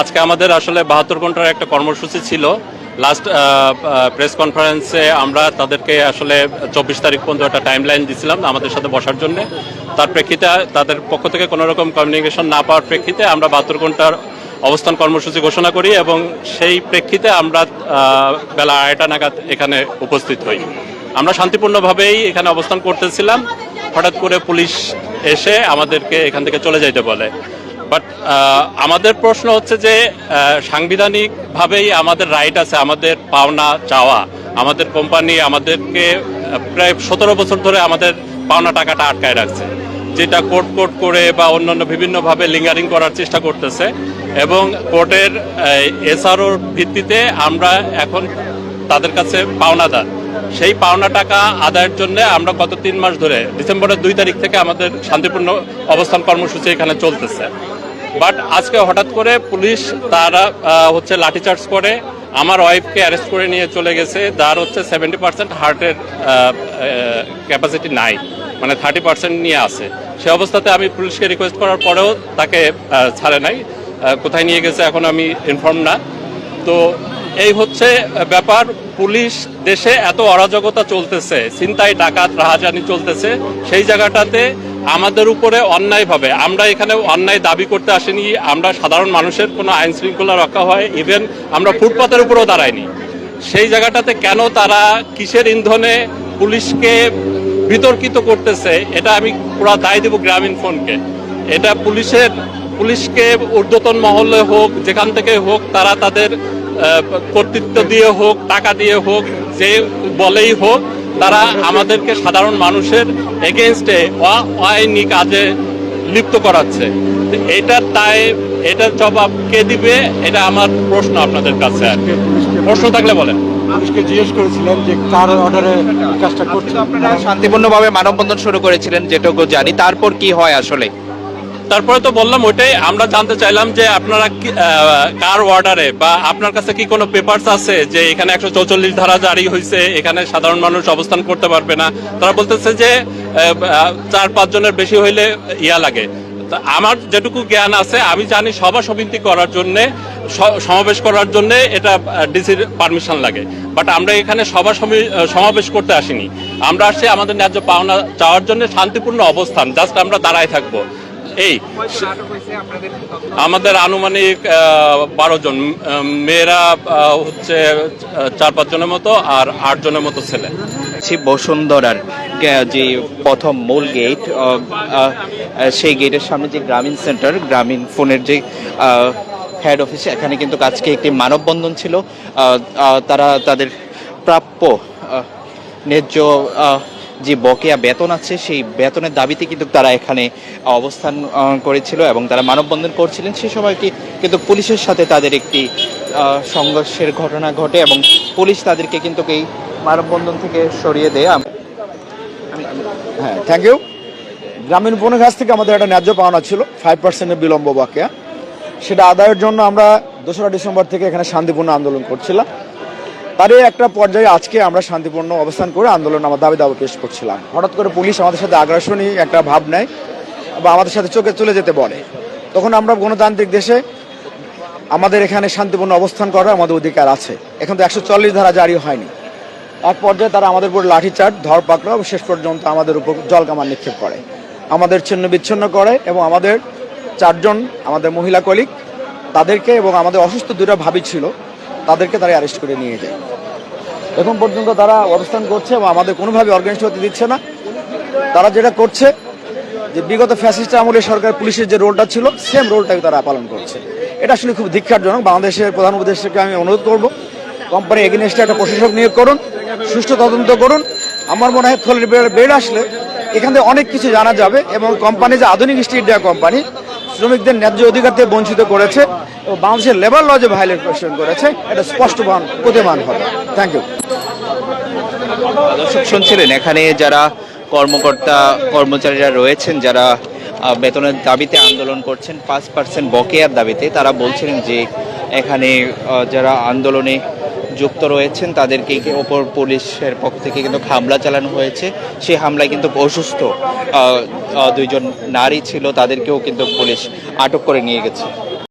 আজকে আমাদের আসলে বাহাত্তর ঘণ্টার একটা কর্মসূচি ছিল। লাস্ট প্রেস কনফারেন্সে আমরা তাদেরকে আসলে চব্বিশ তারিখ পর্যন্ত একটা টাইম লাইন দিছিলাম আমাদের সাথে বসার জন্য। তার প্রেক্ষিতে তাদের পক্ষ থেকে কোনো রকম কমিউনিকেশন না পাওয়ার প্রেক্ষিতে আমরা বাহাত্তর ঘণ্টার অবস্থান কর্মসূচি ঘোষণা করি এবং সেই প্রেক্ষিতে আমরা বেলা আড়াইটা নাগাদ এখানে উপস্থিত হই। আমরা শান্তিপূর্ণভাবেই এখানে অবস্থান করতেছিলাম। হঠাৎ করে পুলিশ এসে আমাদেরকে এখান থেকে চলে যাইতে বলে। বাট আমাদের প্রশ্ন হচ্ছে যে সাংবিধানিকভাবেই আমাদের রাইট আছে, আমাদের পাওনা চাওয়া। আমাদের কোম্পানি আমাদেরকে প্রায় সতেরো বছর ধরে আমাদের পাওনা টাকাটা আটকায় রাখছে। যেটা কোর্ট কোর্ট করে বা অন্যান্য বিভিন্নভাবে লিঙ্গারিং করার চেষ্টা করতেছে। এবং কোর্টের এসআরওর ভিত্তিতে আমরা এখন তাদের কাছে পাওনাদার। সেই পাওনা টাকা আদায়ের জন্য আমরা গত তিন মাস ধরে, ডিসেম্বরের দুই তারিখ থেকে আমাদের শান্তিপূর্ণ অবস্থান কর্মসূচি এখানে চলতেছে। বাট আজকে হঠাৎ করে পুলিশ তারা হচ্ছে লাঠিচার্জ করে। আমার ওয়াইফকে অ্যারেস্ট করে নিয়ে চলে গেছে। তার হচ্ছে সেভেন্টি পার্সেন্ট হার্টের ক্যাপাসিটি নাই। মানে থার্টি পার্সেন্ট নিয়ে আছে। সে অবস্থাতে আমি পুলিশকে রিকোয়েস্ট করার পরেও তাকে ছাড়ে নাই। কোথায় নিয়ে গেছে এখন আমি ইনফর্ম না। তো এই হচ্ছে ব্যাপার। পুলিশ দেশে এত অরাজকতা চলতেছে। চিন্তায় ডাকাত, রাহাজানি চলতেছে। সেই জায়গাটাতে আমাদের উপরে অন্যায়ভাবে আমরা এখানে অন্যায় দাবি করতে আসিনি। আমরা সাধারণ মানুষের কোনো আইন শৃঙ্খলা রক্ষা হয় ইভেন আমরা ফুটপাতের উপরেও দাঁড়াইনি। সেই জায়গাটাতে কেন তারা কিসের ইন্ধনে পুলিশকে বিতর্কিত করতেছে, এটা আমি পুরো দায় দেব গ্রামীণ ফোনকে। এটা পুলিশের, পুলিশকে ঊর্ধ্বতন মহলে হোক, যেখান থেকে হোক, তারা তাদের কর্তৃত্ব দিয়ে হোক, টাকা দিয়ে হোক, যে বলেই হোক তারা আমাদেরকে সাধারণ মানুষের এগেনস্টে অআইনি কাজে লিপ্ত করাচ্ছে। এটার তাই এটার জবাব কে দিবে এটা আমার প্রশ্ন আপনাদের কাছে আর কি। প্রশ্ন থাকলে বলেন। শান্তিপূর্ণ জিজ্ঞেস করেছিলেন যে কার অর্ডারে কাজটা করছে। আপনারা শান্তিপূর্ণভাবে মানববন্ধন শুরু করেছিলেন যেটুকু জানি। তারপর কি হয় আসলে? তারপরে তো বললাম ওইটাই, আমরা জানতে চাইলাম যে আপনারা কার অর্ডারে বা আপনার কাছে কি কোনো পেপারস আছে যে এখানে একশো চৌচল্লিশ ধারা জারি হয়েছে এখানে সাধারণ মানুষ অবস্থান করতে পারবে না? তারা বলতেছে যে চার, পাঁচ জনের বেশি হইলে ইয়া লাগে। আমার যেটুকু জ্ঞান আছে, আমি জানি সভা সমিতি করার জন্য সমাবেশ করার জন্য এটা ডিসির পারমিশন লাগে। বাট আমরা এখানে সভা সমি- সমাবেশ করতে আসিনি। আমরা আসছি আমাদের ন্যায্য পাওনা চাওয়ার জন্য শান্তিপূর্ণ অবস্থান, জাস্ট আমরা দাঁড়ায় থাকব। এই, আমাদের আনুমানিক বারো জন। মেয়েরা হচ্ছে চার পাঁচ জনের মতো আর আট জনের মতো ছেলে। বসুন্ধরার যে প্রথম মূল গেট সেই গেটের সামনে যে গ্রামীণ সেন্টার গ্রামীণ ফোনের যে হেড অফিস এখানে কিন্তু আজকে একটি মানববন্ধন ছিল। তারা তাদের প্রাপ্য ন্যায্য যে বকেয়া বেতন আছে, সেই বেতনের দাবিতে কিন্তু তারা এখানে অবস্থান করেছিল এবং তারা মানববন্ধন করছিলেন। সে সময় কি কিন্তু পুলিশের সাথে তাদের একটি সংঘর্ষের ঘটনা ঘটে এবং পুলিশ তাদেরকে কিন্তু এই মানববন্ধন থেকে সরিয়ে দেয়। হ্যাঁ থ্যাংক ইউ গ্রামীণ ফোনের কাছ থেকে আমাদের একটা ন্যায্য পাওনা ছিল ফাইভ পার্সেন্টের বিলম্ব বাকিয়া। সেটা আদায়ের জন্য আমরা দোসরা ডিসেম্বর থেকে এখানে শান্তিপূর্ণ আন্দোলন করছিলাম। তারই একটা পর্যায়ে আজকে আমরা শান্তিপূর্ণ অবস্থান করে আন্দোলন আমার দাবি দাবি পেশ করছিলাম। হঠাৎ করে পুলিশ আমাদের সাথে আগ্রাসনী একটা ভাব নেয় বা আমাদের সাথে চোখে চলে যেতে বলে। তখন আমরা গণতান্ত্রিক দেশে আমাদের এখানে শান্তিপূর্ণ অবস্থান করার আমাদের অধিকার আছে। এখন তো একশো চল্লিশ ধারা জারি হয়নি। এক পর্যায়ে তারা আমাদের উপর লাঠিচার্জ, ধরপাকড়া এবং শেষ পর্যন্ত আমাদের উপর জল জলকামান নিক্ষেপ করে। আমাদের ছিন্ন বিচ্ছিন্ন করে এবং আমাদের চারজন আমাদের মহিলা কলিগ তাদেরকে এবং আমাদের অসুস্থ দুটো ভাবি ছিল তাদেরকে তারা অ্যারেস্ট করে নিয়ে যায়। এখন পর্যন্ত তারা অবস্থান করছে এবং আমাদের কোনোভাবে অর্গানাইজ হতে দিচ্ছে না। তারা যেটা করছে, যে বিগত ফ্যাসিস্ট আমলে সরকার পুলিশের যে রোলটা ছিল সেম রোলটাকে তারা পালন করছে। এটা আসলে খুব ধিক্ষারজনক। বাংলাদেশের প্রধান উপদেষ্টাকে আমি অনুরোধ করব কোম্পানি এগেনস্টে একটা প্রশাসক নিয়োগ করুন, সুষ্ঠু তদন্ত করুন। আমার মনে হয় খোলের বেড আসলে এখান থেকে অনেক কিছু জানা যাবে এবং কোম্পানি যে আধুনিক স্ট্রিট দেওয়া কোম্পানি শ্রমিকদের ন্যায্য অধিকার থেকে বঞ্চিত করেছে এবং বাংলাদেশের লেবার ল যে ভায়োলেশন করেছে, এটা স্পষ্ট প্রতিমান হবে। থ্যাংক ইউ দর্শক শুনছিলেন, এখানে যারা কর্মকর্তা, কর্মচারীরা রয়েছেন, যারা বেতনের দাবিতে আন্দোলন করছেন, পাঁচ পার্সেন্ট বকেয়ার দাবিতে, তারা বলছিলেন যে এখানে যারা আন্দোলনে যুক্ত রয়েছেন, তাদেরকে ওপর পুলিশের পক্ষ থেকে কিন্তু হামলা চালানো হয়েছে। সেই হামলায় কিন্তু অসুস্থ দুইজন নারী ছিল, তাদেরকেও কিন্তু পুলিশ আটক করে নিয়ে গেছে।